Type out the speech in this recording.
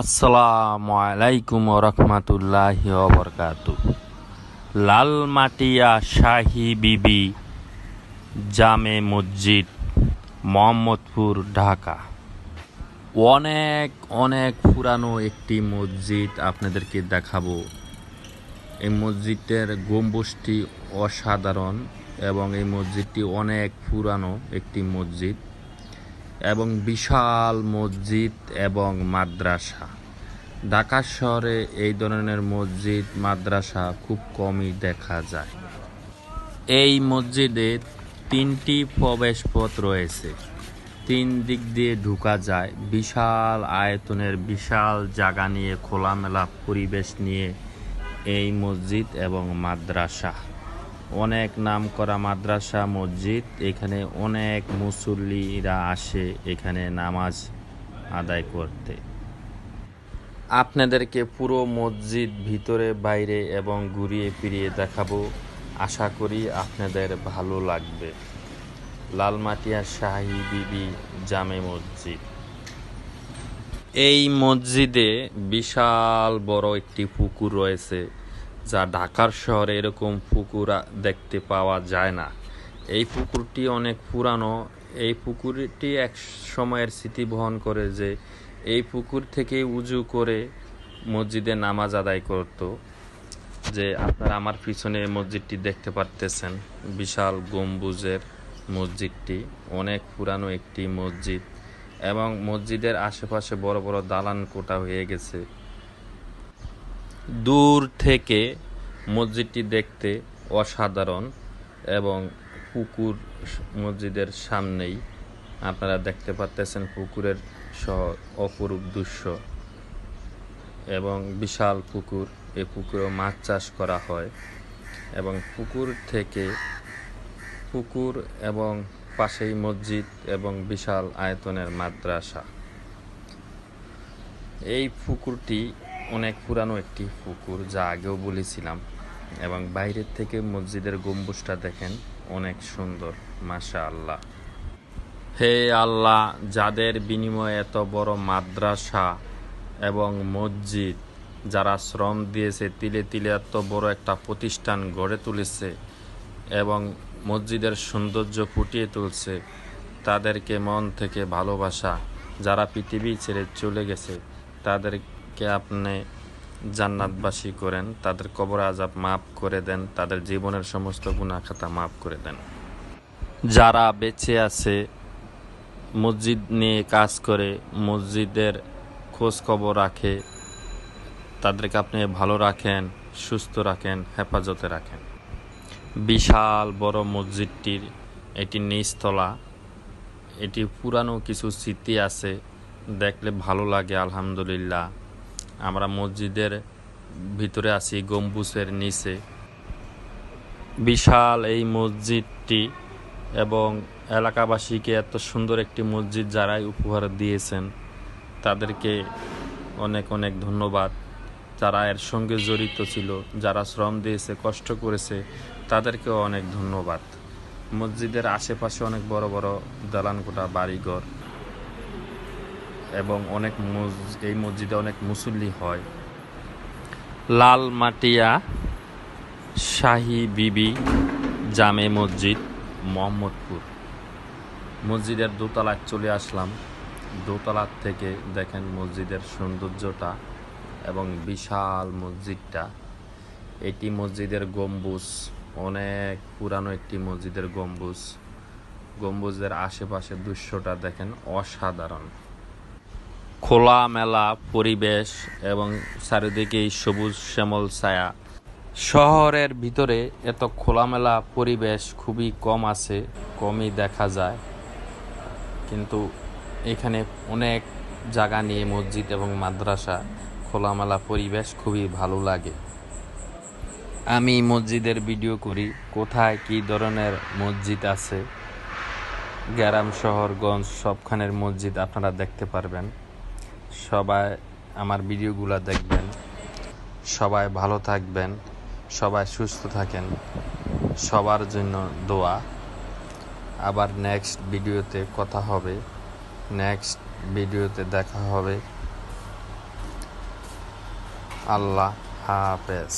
আসসালামু আলাইকুম রহমতুল্লাহি বরকাত লালমাটিয়া শাহী বিবি জামে মসজিদ, মোহাম্মদপুর, ঢাকা। অনেক অনেক পুরানো একটি মসজিদ আপনাদেরকে দেখাবো। এই মসজিদের গম্বুজটি অসাধারণ এবং এই মসজিদটি অনেক পুরানো একটি মসজিদ। এবং বিশাল মসজিদ এবং মাদ্রাসা। ঢাকা শহরে এই ধরনের মসজিদ, মাদ্রাসা খুব কমই দেখা যায়। এই মসজিদে তিনটি প্রবেশ পথ রয়েছে। তিন দিক দিয়ে ঢুকা যায়। বিশাল আয়তনের বিশাল জায়গা নিয়ে খোলামেলা পরিবেশ নিয়ে এই মসজিদ এবং মাদ্রাসা। অনেক নাম করা মাদ্রাসা, মসজিদ। এখানে অনেক মুসল্লিরা আসে এখানে নামাজ আদায় করতে। আপনাদেরকে পুরো মসজিদ ভিতরে, বাইরে এবং ঘুরিয়ে ফিরিয়ে দেখাবো। আশা করি আপনাদের ভালো লাগবে। লালমাটিয়া শাহী বিবি জামে মসজিদ। এই মসজিদে বিশাল বড় একটি পুকুর রয়েছে। যা ঢাকার শহরে এরকম পুকুর দেখতে পাওয়া যায় না। এই পুকুরটি অনেক পুরানো। এই পুকুরটি এক সময়ের স্মৃতি বহন করে যে এই পুকুর থেকে উজু করে মসজিদে নামাজ আদায় করত, যে আপনারা আমার পিছনে মসজিদটি দেখতে পারতেছেন। বিশাল গম্বুজের মসজিদটি, অনেক পুরানো একটি মসজিদ এবং মসজিদের আশেপাশে বড় বড় দালান কোটা হয়ে গেছে। দূর থেকে মসজিদটি দেখতে অসাধারণ এবং পুকুর মসজিদের সামনেই আপনারা দেখতে পাচ্তেছেন পুকুরের সহ অপরূপ দৃশ্য এবং বিশাল পুকুর। এই পুকুরেও মাছ চাষ করা হয় এবং পুকুর থেকে পুকুর এবং পাশেই মসজিদ এবং বিশাল আয়তনের মাদ্রাসা। এই পুকুরটি অনেক পুরানো একটি পুকুর, যা আগেও বলেছিলাম। এবং বাইরের থেকে মসজিদের গম্বুজটা দেখেন অনেক সুন্দর মাশা আল্লাহ হে আল্লাহ, যাদের বিনিময়ে এত বড় মাদ্রাসা এবং মসজিদ, যারা শ্রম দিয়েছে, তিলে তিলে এত বড় একটা প্রতিষ্ঠান গড়ে তুলেছে এবং মসজিদের সৌন্দর্য ফুটিয়ে তুলছে, তাদেরকে মন থেকে ভালোবাসা, যারা পৃথিবী ছেড়ে চলে গেছে তাদেরকে আপনি জান্নাতবাসী করেন, তাদের কবর আজাব মাফ করে দেন, তাদের জীবনের সমস্ত গুণাখাতা মাফ করে দেন। যারা বেঁচে আছে, মসজিদ নিয়ে কাজ করে, মসজিদের খোঁজ খবর রাখে, তাদেরকে আপনি ভালো রাখেন, সুস্থ রাখেন, হেফাজতে রাখেন। বিশাল বড় মসজিদটির এটি নিচতলা, এটি পুরানো কিছু স্মৃতি আছে, দেখলে ভালো লাগে, আলহামদুলিল্লাহ। আমরা মসজিদের ভিতরে আছি, গম্বুজের নিচে। বিশাল এই মসজিদটি এবং এলাকাবাসীকে এত সুন্দর একটি মসজিদ যারাই উপহার দিয়েছেন, তাদেরকে অনেক অনেক ধন্যবাদ। যারা এর সঙ্গে জড়িত ছিল, যারা শ্রম দিয়েছে, কষ্ট করেছে, তাদেরকেও অনেক ধন্যবাদ। মসজিদের আশেপাশে অনেক বড় বড় দালানকোটা বাড়িঘর এবং অনেক এই মসজিদে অনেক মুসল্লি হয়। লাল মাটিয়া শাহী বিবি জামে মসজিদ, মোহাম্মদপুর। মসজিদের দোতলায় চলে আসলাম। দোতলার থেকে দেখেন মসজিদের সৌন্দর্যটা এবং বিশাল মসজিদটা। এটি মসজিদের গম্বুজ, অনেক পুরানো একটি মসজিদের গম্বুজ। গম্বুজের আশেপাশে দৃশ্যটা দেখেন অসাধারণ। খোলামেলা পরিবেশ এবং চারিদিকেই সবুজ শ্যামল ছায়া। শহরের ভিতরে এত খোলামেলা পরিবেশ খুবই কম আছে, কমই দেখা যায়। কিন্তু এখানে অনেক জায়গা নিয়ে মসজিদ এবং মাদ্রাসা, খোলামেলা পরিবেশ খুবই ভালো লাগে। আমি মসজিদের ভিডিও করি, কোথায় কী ধরনের মসজিদ আছে? গ্রাম শহরগঞ্জ সবখানের মসজিদ আপনারা দেখতে পারবেন। সবাই আমার ভিডিওগুলো দেখবেন। সবাই ভালো থাকবেন। সবাই সুস্থ থাকেন। সবার জন্য দোয়া। আবার নেক্সট ভিডিওতে কথা হবে। নেক্সট ভিডিওতে দেখা হবে। আল্লাহ হাফেজ।